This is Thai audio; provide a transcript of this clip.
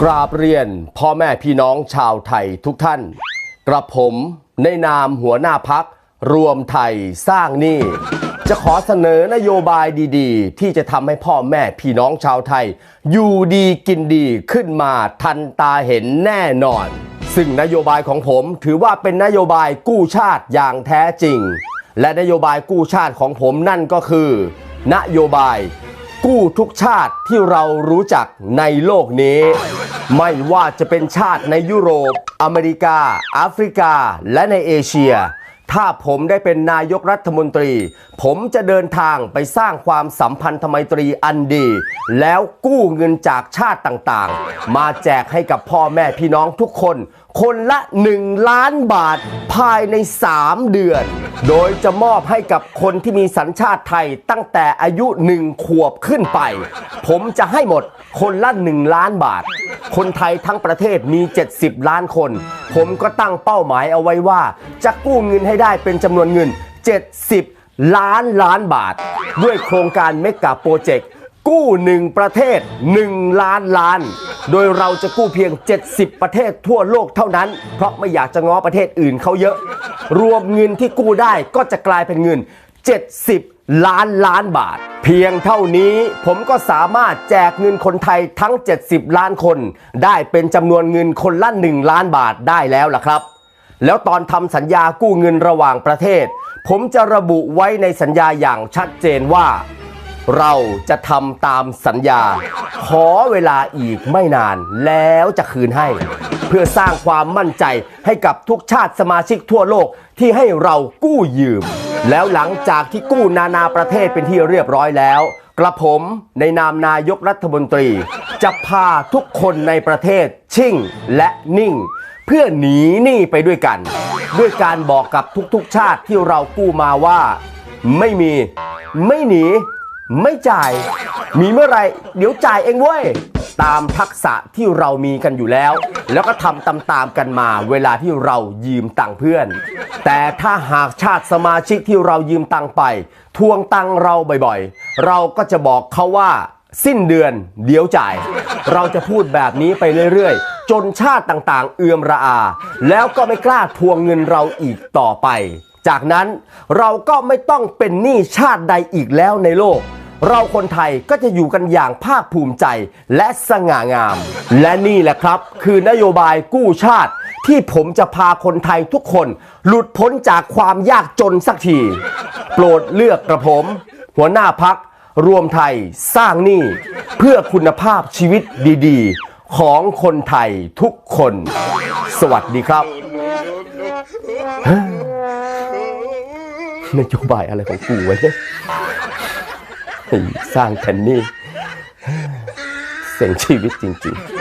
กราบเรียนพ่อแม่พี่น้องชาวไทยทุกท่าน กระผมในนามหัวหน้าพัก รวมไทยสร้างหนี้ จะขอเสนอนโยบายดีๆ ที่จะทำให้พ่อแม่พี่น้องชาวไทย อยู่ดีกินดีขึ้นมาทันตาเห็นแน่นอน ซึ่งนโยบายของผมถือว่าเป็นนโยบายกู้ชาติอย่างแท้จริง และนโยบายกู้ชาติของผมนั่นก็คือ นโยบายกู้ทุกชาติที่เรารู้จักในโลกนี้ ไม่ว่าจะเป็นชาติในยุโรป อเมริกาแอฟริกา และในเอเชีย ถ้าผมได้เป็นนายกรัฐมนตรี ผมจะเดินทางไปสร้างความสัมพันธไมตรีอันดี แล้วกู้เงินจากชาติต่างๆ มาแจกให้กับพ่อแม่พี่น้องทุกคน คนละ 1 ล้านบาทภายใน 3 เดือน โดยจะมอบให้กับคนที่มีสัญชาติไทยตั้งแต่อายุ 1 ขวบขึ้นไป ผมจะให้หมดคนละ 1 ล้านบาท คนไทยทั้งประเทศมี 70 ล้านคน ผมก็ตั้งเป้าหมายเอาไว้ว่า จะกู้เงินให้ได้เป็นจำนวนเงิน 70 ล้านล้านบาท ด้วยโครงการเมกะโปรเจกต์กู้หนึ่งประเทศ 1 ล้านล้าน โดยเราจะกู้เพียง 70 ประเทศทั่วโลกเท่านั้น เพราะไม่อยากจะง้อประเทศอื่นเขาเยอะ รวมเงินที่กู้ได้ก็จะกลายเป็นเงิน 70 ล้านล้านบาท เพียงเท่านี้ผมก็สามารถแจกเงินคนไทยทั้ง 70 ล้านคน ได้เป็นจำนวนเงินคนละ 1 ล้านบาทได้แล้วล่ะครับ แล้วตอนทำสัญญากู้เงินระหว่างประเทศ ผมจะระบุไว้ในสัญญาอย่างชัดเจนว่า เราจะทำตามสัญญา ขอเวลาอีกไม่นานแล้วจะคืนให้ เพื่อสร้างความมั่นใจให้กับทุกชาติสมาชิกทั่วโลกที่ให้เรากู้ยืม แล้วหลังจากที่กู้นานาประเทศเป็นที่เรียบร้อยแล้ว กระผมในนามนายกรัฐมนตรี จะพาทุกคนในประเทศชิ่งและนิ่ง เพื่อหนีหนี้ไปด้วยกัน ด้วยการบอกกับทุกๆชาติที่เรากู้มาว่า ไม่มี ไม่หนี ไม่จ่าย มีเมื่อไหรเดี๋ยวจ่ายเองเว้ย ตามทักษะที่เรามีกันอยู่แล้ว แล้วก็ทำตามๆกันมาเวลาที่เรายืมตังเพื่อน แต่ถ้าหากชาติสมาชิกที่เรายืมตังไป ทวงตังเราบ่อยๆ เราก็จะบอกเขาว่า สิ้นเดือน เดี๋ยวจ่าย เราจะพูดแบบนี้ไปเรื่อยๆ จนชาติต่างๆ เอือมระอา แล้วก็ไม่กล้าทวงเงินเราอีกต่อไปจากนั้นเราก็ไม่ต้องเป็นหนี้ชาติใดอีกแล้วในโลก เราคนไทยก็จะอยู่กันอย่างภาคภูมิใจและสง่างาม และนี่แหละครับ คือนโยบายกู้ชาติ ที่ผมจะพาคนไทยทุกคน หลุดพ้นจากความยากจนสักที โปรดเลือกกระผม หัวหน้าพัก รวมไทยสร้างหนี้เพื่อคุณภาพชีวิตดีๆ ของคนไทยทุกคน สวัสดีครับนโยบายอะไรของกูวะเนี่ย สร้างแทนนี่เสียงชีวิตจริง ๆ